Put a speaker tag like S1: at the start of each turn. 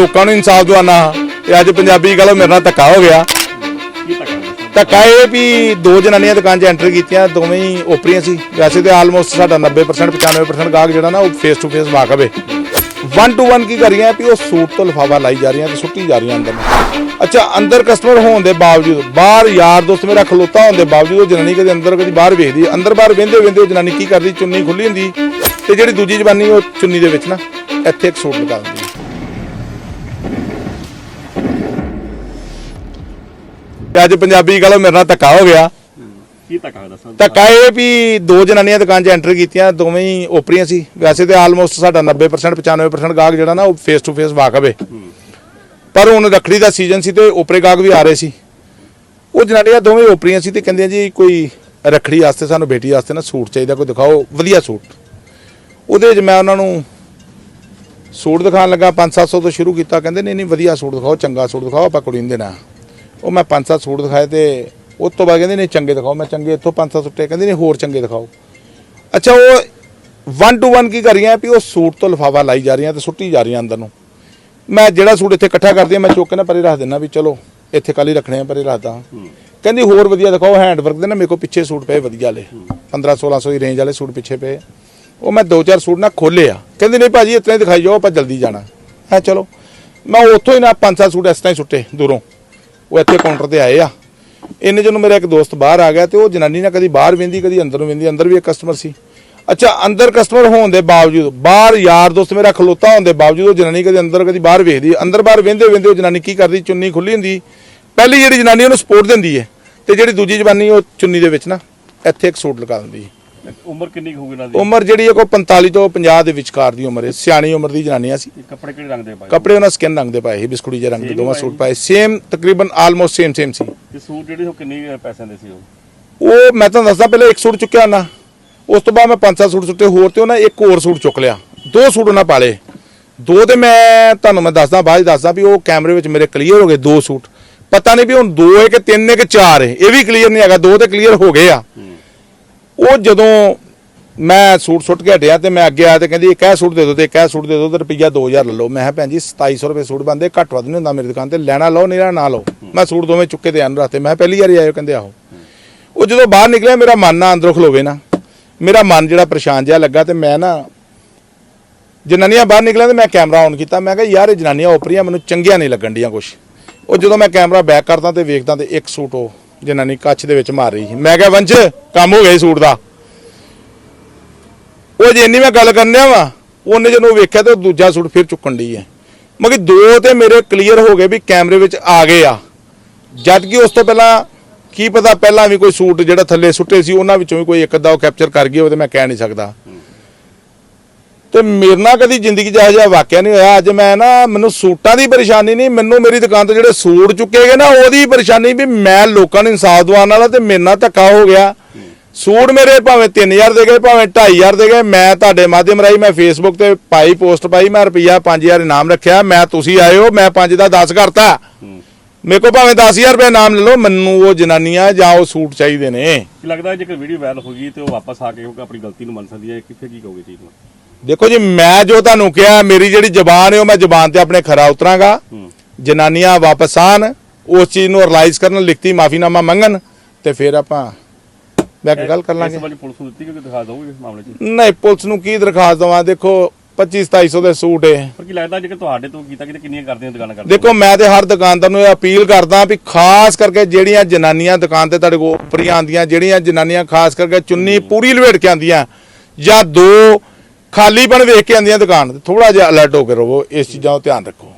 S1: ਲੋਕਾਂ ਨੂੰ ਇਨਸਾਫ ਦਿਵਾਨਾ ਤੇ ਅੱਜ ਪੰਜਾਬੀ ਕਹੋ ਮੇਰੇ ਨਾਲ ਧੱਕਾ ਹੋ ਗਿਆ।
S2: ਧੱਕਾ
S1: ਇਹ ਵੀ ਦੋ ਜਨਾਨੀਆਂ ਦੁਕਾਨ 'ਚ ਐਂਟਰ ਕੀਤੀਆਂ, ਦੋਵੇਂ ਹੀ ਓਪਰੀਆਂ ਸੀ। ਵੈਸੇ ਤੇ ਆਲਮੋਸਟ ਸਾਡਾ 90% 95% ਗਾਹਕ ਜਿਹੜਾ ਨਾ, ਉਹ ਫੇਸ ਟੂ ਫੇਸ ਵਾਕਫ ਹੈ ਵਨ ਟੂ ਵਨ ਕੀ ਕਰ ਰਹੀਆਂ, ਵੀ ਉਹ ਸੂਟ ਤੋਂ ਲਿਫਾਫਾ ਲਾਈ ਜਾ ਰਹੀਆਂ ਤੇ ਸੁੱਟੀ ਜਾ ਰਹੀਆਂ ਅੰਦਰ ਅੱਛਾ, ਅੰਦਰ ਕਸਟਮਰ ਹੋਣ ਦੇ ਬਾਵਜੂਦ, ਬਾਹਰ ਯਾਰ ਦੋਸਤ ਮੇਰਾ ਖਲੋਤਾ ਹੋਣ ਦੇ ਬਾਵਜੂਦ ਉਹ ਜਨਾਨੀ ਕਦੇ ਅੰਦਰ, ਕਦੀ ਬਾਹਰ ਵੇਖਦੀ ਅੰਦਰ ਬਾਹਰ ਵੇਂਦੇ ਵੇਂਦੇ ਉਹ ਜਨਾਨੀ ਕੀ ਕਰਦੀ, ਚੁੰਨੀ ਖੁੱਲੀ ਹੁੰਦੀ, ਤੇ ਜਿਹੜੀ ਦੂਜੀ ਜਵਾਨੀ ਉਹ ਚੁੰਨੀ ਦੇ ਵਿੱਚ ਨਾ, ਇੱਥੇ ਇੱਕ ਸੂਟ ਲਗਾ ਦਿੰਦੀ ਤੇ ਅੱਜ ਪੰਜਾਬੀ ਕਹੋ ਮੇਰੇ ਨਾਲ ਧੱਕਾ ਹੋ ਗਿਆ।
S2: ਕੀ ਧੱਕਾ ਸਰ?
S1: ਧੱਕਾ ਇਹ ਵੀ ਦੋ ਜਨਾਨੀਆਂ ਦੁਕਾਨ 'ਚ ਐਂਟਰ ਕੀਤੀਆਂ ਦੋਵੇਂ ਹੀ ਓਪਰੀਆਂ ਸੀ। ਵੈਸੇ ਤੇ ਆਲਮੋਸਟ ਸਾਡਾ 90% 95% ਗਾਹਕ ਜਿਹੜਾ ਨਾ ਉਹ ਫੇਸ ਟੂ ਫੇਸ ਵਾਕਫ ਹੈ। ਪਰ ਹੁਣ ਰੱਖੜੀ ਦਾ ਸੀਜ਼ਨ ਸੀ ਤੇ ਓਪਰੇ ਗਾਹਕ ਵੀ ਆ ਰਹੇ ਸੀ। ਉਹ ਜਨਾਨੀਆਂ ਦੋਵੇਂ ਓਪਰੀਆਂ ਸੀ ਤੇ ਕਹਿੰਦੀਆਂ ਜੀ ਕੋਈ ਰੱਖੜੀ ਵਾਸਤੇ ਸਾਨੂੰ ਬੇਟੀ ਵਾਸਤੇ ਨਾ ਸੂਟ ਚਾਹੀਦਾ ਕੋਈ ਦਿਖਾਓ ਵਧੀਆ ਸੂਟ। ਉਹਦੇ ਵਿੱਚ ਮੈਂ ਉਹਨਾਂ ਨੂੰ ਸੂਟ ਦਿਖਾਉਣ ਲੱਗਾ 5-700 ਤੋਂ ਸ਼ੁਰੂ ਕੀਤਾ ਕਹਿੰਦੇ ਨਹੀਂ ਨਹੀਂ ਵਧੀਆ ਸੂਟ ਦਿਖਾਓ ਚੰਗਾ ਸੂਟ ਦਿਖਾਓ ਆਪਾਂ ਕੁੜੀ ਨੂੰ ਦੇਣਾ। ਉਹ ਮੈਂ 5-7 ਸੂਟ ਦਿਖਾਏ ਤੇ ਉਸ ਤੋਂ ਬਾਅਦ ਕਹਿੰਦੇ ਨਹੀਂ ਚੰਗੇ ਦਿਖਾਓ। ਮੈਂ ਚੰਗੇ ਇੱਥੋਂ 5-7 ਸੁੱਟੇ ਕਹਿੰਦੇ ਨਹੀਂ ਹੋਰ ਚੰਗੇ ਦਿਖਾਓ। ਅੱਛਾ ਉਹ 1 ਟੂ 1 ਕੀ ਕਰ ਰਹੀਆਂ ਵੀ ਉਹ ਸੂਟ ਤੋਂ ਲਿਫਾਫਾ ਲਾਈ ਜਾ ਰਹੀਆਂ ਤੇ ਸੁੱਟੀ ਜਾ ਰਹੀਆਂ ਅੰਦਰ ਨੂੰ। ਮੈਂ ਜਿਹੜਾ ਸੂਟ ਇੱਥੇ ਇਕੱਠਾ ਕਰਦੀ ਹਾਂ ਮੈਂ ਚੁੱਕ ਕੇ ਨਾ ਪਰੇ ਰੱਖ ਦਿੰਦਾ ਵੀ ਚਲੋ ਇੱਥੇ ਕੱਲ ਹੀ ਰੱਖਣੇ ਆ ਪਰੇ ਰੱਖਦਾ ਹਾਂ। ਕਹਿੰਦੀ ਹੋਰ ਵਧੀਆ ਦਿਖਾਓ ਹੈਂਡ ਵਰਕ ਦੇ ਨਾ ਮੇਰੇ ਕੋਲ ਪਿੱਛੇ ਸੂਟ ਪਏ ਵਧੀਆ ਵਾਲੇ। 15 1600 ਦੀ ਰੇਂਜ ਵਾਲੇ ਸੂਟ ਪਿੱਛੇ ਪਏ। ਉਹ ਮੈਂ ਦੋ ਚਾਰ ਸੂਟ ਨਾ ਖੋਲੇ ਆ। ਕਹਿੰਦੀ ਨਹੀਂ ਭਾਜੀ ਇਤਨੇ ਦਿਖਾਈ ਜਾਓ ਆਪਾਂ ਜਲਦੀ ਜਾਣਾ। ਹੈ ਚਲੋ ਮੈਂ ਉੱਥੋਂ ਹੀ ਨਾ ਪੰਜ ਸੱਤ ਸੂਟ ਇਸ ਤਰ੍ਹਾਂ ਹੀ ਸੁੱਟੇ ਦੂਰੋਂ। ਉਹ ਇੱਥੇ ਕਾਊਂਟਰ ਤੇ ਆਏ ਆ। ਇੰਨੇ ਜਦੋਂ ਮੇਰਾ ਇੱਕ ਦੋਸਤ ਬਾਹਰ ਆ ਗਿਆ ਤੇ ਉਹ ਜਨਾਨੀ ਨਾ ਕਦੀ ਬਾਹਰ ਵੇਂਦੀ ਕਦੀ ਅੰਦਰ ਨੂੰ ਵੇਂਦੀ ਅੰਦਰ ਵੀ ਇੱਕ ਕਸਟਮਰ ਸੀ। ਅੱਛਾ, ਅੰਦਰ ਕਸਟਮਰ ਹੋਣ ਦੇ ਬਾਵਜੂਦ, ਬਾਹਰ ਯਾਰ ਦੋਸਤ ਮੇਰਾ ਖਲੋਤਾ ਹੋਣ ਦੇ ਬਾਵਜੂਦ ਉਹ ਜਨਾਨੀ ਕਦੀ ਅੰਦਰ, ਕਦੀ ਬਾਹਰ ਵੇਖਦੀ, ਅੰਦਰ ਬਾਹਰ ਵੇਂਦੇ ਵੇਂਦੇ ਉਹ ਜਨਾਨੀ ਕੀ ਕਰਦੀ? ਚੁੰਨੀ ਖੁੱਲੀ ਹੁੰਦੀ। ਪਹਿਲੀ ਜਿਹੜੀ ਜਨਾਨੀ ਉਹਨੂੰ ਸਪੋਰਟ ਦਿੰਦੀ ਹੈ ਤੇ ਜਿਹੜੀ ਦੂਜੀ ਜਵਾਨੀ ਉਹ ਚੁੰਨੀ ਦੇ ਵਿੱਚ ਨਾ, ਇੱਥੇ ਇੱਕ ਸੂਟ ਲਗਾ ਦਿੰਦੀ ਹੈ
S2: ਉਮਰ ਕਿੰਨੀ ਹੋਊਗੀ ਇਹਨਾਂ ਦੀ?
S1: ਉਮਰ ਜਿਹੜੀ ਹੈ ਕੋਈ 45 ਤੋਂ 50 ਦੇ ਵਿਚਕਾਰ ਦੀ ਉਮਰ ਹੈ। ਸਿਆਣੀ ਉਮਰ ਦੀ ਜਨਾਨੀਆਂ ਸੀ।
S2: ਇਹ ਕੱਪੜੇ ਕਿਹੜੇ ਰੰਗ ਦੇ ਪਾਏ?
S1: ਕੱਪੜੇ ਉਹਨਾਂ ਸਕਿਨ ਰੰਗ ਦੇ ਪਾਏ ਸੀ ਬਿਸਕੁਟੀ ਜਿਹੇ ਰੰਗ ਦੇ ਦੋਵਾਂ ਸੂਟ ਪਾਏ। ਸੇਮ ਤਕਰੀਬਨ ਆਲਮੋਸਟ ਸੇਮ ਸੇਮ ਸੀ।
S2: ਤੇ ਸੂਟ ਜਿਹੜੇ ਉਹ ਕਿੰਨੇ ਪੈਸਿਆਂ ਦੇ ਸੀ ਉਹ?
S1: ਉਹ ਮੈਂ ਤੁਹਾਨੂੰ ਦੱਸਦਾ ਪਹਿਲਾਂ ਇੱਕ ਸੂਟ ਚੁੱਕਿਆ ਨਾ ਉਸ ਤੋਂ ਬਾਅਦ ਮੈਂ ਪੰਜ ਸੱਤ ਸੂਟ ਸੁੱਟੇ ਹੋਰ ਤੇ ਉਹਨਾਂ ਇੱਕ ਹੋਰ ਸੂਟ ਚੁੱਕ ਲਿਆ। ਦੋ ਸੂਟ ਉਹਨਾਂ ਪਾਲੇ ਦੋ ਤੇ ਮੈਂ ਤੁਹਾਨੂੰ ਮੈਂ ਦੱਸਦਾ ਬਾਅਦ ਦੱਸਦਾ ਵੀ ਉਹ ਕੈਮਰੇ ਵਿੱਚ ਮੇਰੇ ਕਲੀਅਰ ਹੋ ਗਏ ਦੋ ਸੂਟ। ਪਤਾ ਨਹੀਂ ਵੀ ਹੁਣ ਦੋ ਹੈ ਕਿ ਤਿੰਨ ਹੈ ਕਿ ਚਾਰ ਹੈ ਇਹ ਵੀ ਕਲੀਅਰ ਨਹੀਂ ਹੈਗਾ ਦੋ ਤੇ ਕਲੀਅਰ ਹੋ ਗਏ ਆ। ਉਹ ਜਦੋਂ ਮੈਂ ਸੂਟ ਸੁੱਟ ਕੇ ਹਟਿਆ ਤੇ ਮੈਂ ਅੱਗੇ ਆ ਤੇ ਕਹਿੰਦੀ ਇੱਕ ਇਹ ਸੂਟ ਦੇ ਦਿਓ ਤੇ ਇੱਕ ਇਹ ਸੂਟ ਦੇ ਦਿਓ ਤੇ ਰੁਪਈਆ 2000 ਲੈ ਲਓ। ਮੈਂ ਕਿਹਾ, ਭੈਣ ਜੀ 2700 ਰੁਪਏ ਸੂਟ ਬੰਦੇ ਘੱਟ ਵੱਧ ਨਹੀਂ ਹੁੰਦਾ ਮੇਰੀ ਦੁਕਾਨ ਤੇ, ਲੈਣਾ ਲਓ ਨਹੀਂ ਨਾ ਲਓ। ਮੈਂ ਸੂਟ ਦੋਵੇਂ ਚੁੱਕੇ ਤੇ ਆਂ ਰੱਖਤੇ ਮੈਂ ਪਹਿਲੀ ਵਾਰੀ ਆਇਓ ਕਹਿੰਦੇ, ਆਹੋ। ਉਹ ਜਦੋਂ ਬਾਹਰ ਨਿਕਲਿਆ, ਮੇਰਾ ਮਨ ਨਾ ਅੰਦਰੋਂ ਖਲੋਵੇ ਨਾ। ਮੇਰਾ ਮਨ ਜਿਹੜਾ ਪਰੇਸ਼ਾਨ ਜਿਹਾ ਲੱਗਾ ਤੇ ਮੈਂ ਨਾ ਜਨਾਨੀਆਂ ਬਾਹਰ ਨਿਕਲਿਆ ਤੇ ਮੈਂ ਕੈਮਰਾ ਔਨ ਕੀਤਾ। ਮੈਂ ਕਿਹਾ, ਯਾਰ, ਇਹ ਜਨਾਨੀਆਂ ਓਪਰੀਆਂ, ਮੈਨੂੰ ਚੰਗੀਆਂ ਨਹੀਂ ਲੱਗਣ ਡੀਆਂ ਕੁਛ। ਉਹ ਜਦੋਂ ਮੈਂ ਕੈਮਰਾ ਬੈਕ ਕਰਦਾ ਤੇ ਵੇਖਦਾ ਤੇ ਇੱਕ ਸੂਟ ਉਹ ਜਨਾਨੀ ਕੱਚ ਦੇ ਵਿੱਚ ਮਾਰ ਰਹੀ ਸੀ। ਮੈਂ ਕਿਹਾ ਵੰਸ਼ ਕੰਮ ਹੋ ਗਿਆ ਸੂਟ ਦਾ। ਉਹ ਜੇ ਇੰਨੀ ਮੈਂ ਗੱਲ ਕਰਨਿਆ ਵਾ, ਉਹਨੇ ਜਦੋਂ ਵੇਖਿਆ ਤੇ ਉਹ ਦੂਜਾ ਸੂਟ ਫਿਰ ਚੁੱਕਣ ਦੀ ਹੈ। ਮਗਰ ਦੋ ਤੇ ਮੇਰੇ ਕਲੀਅਰ ਹੋ ਗਏ ਵੀ ਕੈਮਰੇ ਵਿੱਚ ਆ ਗਏ ਆ। ਜਦ ਕਿ ਉਸ ਤੋਂ ਪਹਿਲਾਂ ਕੀ ਪਤਾ ਪਹਿਲਾਂ ਵੀ ਕੋਈ ਸੂਟ ਜਿਹੜਾ ਥੱਲੇ ਸੁੱਟੇ ਸੀ, ਉਹਨਾਂ ਵਿੱਚੋਂ ਵੀ ਕੋਈ ਇੱਕ ਅੱਧਾ ਉਹ ਕੈਪਚਰ ਕਰ ਗਿਆ ਉਹ ਤੇ ਮੈਂ ਕਹਿ ਨਹੀਂ ਸਕਦਾ। ਤੇ ਮੇਰੇ ਨਾਲ ਕਦੀ ਜ਼ਿੰਦਗੀ 'ਚ ਇਹੋ ਜਿਹਾ ਵਾਕਿਆ ਨਹੀਂ ਹੋਇਆ। ਅੱਜ ਮੈਂ ਨਾ, ਮੈਨੂੰ ਸੂਟਾਂ ਦੀ ਪਰੇਸ਼ਾਨੀ ਨਹੀਂ, ਮੈਨੂੰ ਮੇਰੀ ਦੁਕਾਨ ਤੋਂ ਜਿਹੜੇ ਸੂਟ ਚੁੱਕੇ ਗਏ ਨਾ, ਉਹਦੀ ਪਰੇਸ਼ਾਨੀ ਵੀ ਮੈਂ ਲੋਕਾਂ ਨੂੰ ਇਨਸਾਫ ਦਿਵਾਉਣ ਵਾਲਾ ਤੇ ਮੇਰੇ ਨਾਲ ਧੱਕਾ ਹੋ ਗਿਆ। ਸੂਟ ਮੇਰੇ ਭਾਵੇਂ 3000 ਦੇ ਗਏ, ਭਾਵੇਂ 2500 ਦੇ ਗਏ, ਮੈਂ ਤੁਹਾਡੇ ਮਾਧਿਅਮ ਰਾਹੀਂ ਮੈਂ ਫੇਸਬੁੱਕ ਤੇ ਪਾਈ, ਪੋਸਟ ਪਾਈ, ਮੈਂ ਰੁਪਈਆ 5000 ਇਨਾਮ ਰੱਖਿਆ, ਮੈਂ ਤੁਸੀਂ ਆਇਓ ਮੈਂ 5 ਦਾ 10 ਕਰਤਾ। ਮੇਰੇ ਕੋਲ ਭਾਵੇਂ 10000 ਰੁਪਏ ਇਨਾਮ ਲੈ ਲਓ, ਮੈਨੂੰ ਉਹ ਜਨਾਨੀਆਂ ਜਾਂ ਉਹ ਸੂਟ ਚਾਹੀਦੇ ਨੇ।
S2: ਲੱਗਦਾ ਜੇਕਰ ਵੀਡੀਓ ਵਾਇਰਲ ਹੋ ਗਈ ਤੇ ਉਹ ਵਾਪਸ ਆ ਕੇ ਆਪਣੀ ਗਲਤੀ ਨੂੰ ਮੰਨ ਸਕਦੀ ਹੈ, ਕਿੱਥੇ ਕੀ ਕਹੋਗੇ ਚੀਜ਼ ਨੂੰ
S1: ਦੇਖੋ ਜੀ ਮੈਂ ਜੋ ਤੁਹਾਨੂੰ ਕਿਹਾ ਮੇਰੀ ਜਿਹੜੀ ਜ਼ਬਾਨ ਹੈ ਉਹ ਮੈਂ ਜ਼ਬਾਨ ਤੇ ਆਪਣੇ ਖਰਾ ਉਤਰਾਂਗਾ। ਜਨਾਨੀਆਂ ਵਾਪਸ ਆਣ ਉਸ ਚੀਜ਼ ਨੂੰ ਰਿਅਲਾਈਜ਼ ਕਰਨ ਲਿਖਤੀ ਮਾਫੀਨਾਮਾ ਮੰਗਣ ਤੇ ਫਿਰ ਆਪਾਂ ਬੈਕ ਗੱਲ ਕਰ
S2: ਇਸ
S1: ਲਾਂਗੇ
S2: ਵਾਲੀ ਪੁਲਿਸ ਨੂੰ ਦਿੱਤੀ ਕਿ ਦਿਖਾ ਦੋਗੇ ਇਸ ਮਾਮਲੇ 'ਚ?
S1: ਨਹੀਂ ਪੁਲਿਸ ਨੂੰ ਕੀ ਦਰਖਾਸਤ ਦਵਾਂ? ਦੇਖੋ 25 2700 ਦੇ ਸੂਟ ਹੈ
S2: ਪਰ ਕੀ ਲੱਗਦਾ ਜੇਕਰ ਤੁਹਾਡੇ ਤੋਂ ਕੀਤਾ ਕਿਤੇ ਕਿੰਨੀਆਂ ਕਰਦੀਆਂ ਦੁਕਾਨਾਂ ਕਰਦੇ
S1: ਦੇਖੋ ਮੈਂ ਤੇ ਹਰ ਦੁਕਾਨਦਾਰ ਨੂੰ ਇਹ ਅਪੀਲ ਕਰਦਾ ਵੀ ਖਾਸ ਕਰਕੇ ਜਿਹੜੀਆਂ ਜਨਾਨੀਆਂ ਦੁਕਾਨ ਤੇ ਤੁਹਾਡੇ ਕੋਲ ਉੱਪਰੀਆਂ ਆਉਂਦੀਆਂ ਜਿਹੜੀਆਂ ਜਨਾਨੀਆਂ ਖਾਸ ਕਰਕੇ ਚੁੰਨੀ ਪੂਰੀ ਲਵੇਟ ਕੇ ਆਉਂਦੀਆਂ ਜਾਂ ਦੋ ਖਾਲੀਪਣ ਵੇਖ ਕੇ ਆਉਂਦੀਆਂ ਦੁਕਾਨ ਤੇ। ਥੋੜਾ ਜਿਹਾ ਅਲਰਟ ਹੋ ਕੇ ਰਹੋ ਇਸ ਚੀਜ਼ਾਂ ਦਾ ਧਿਆਨ ਰੱਖੋ।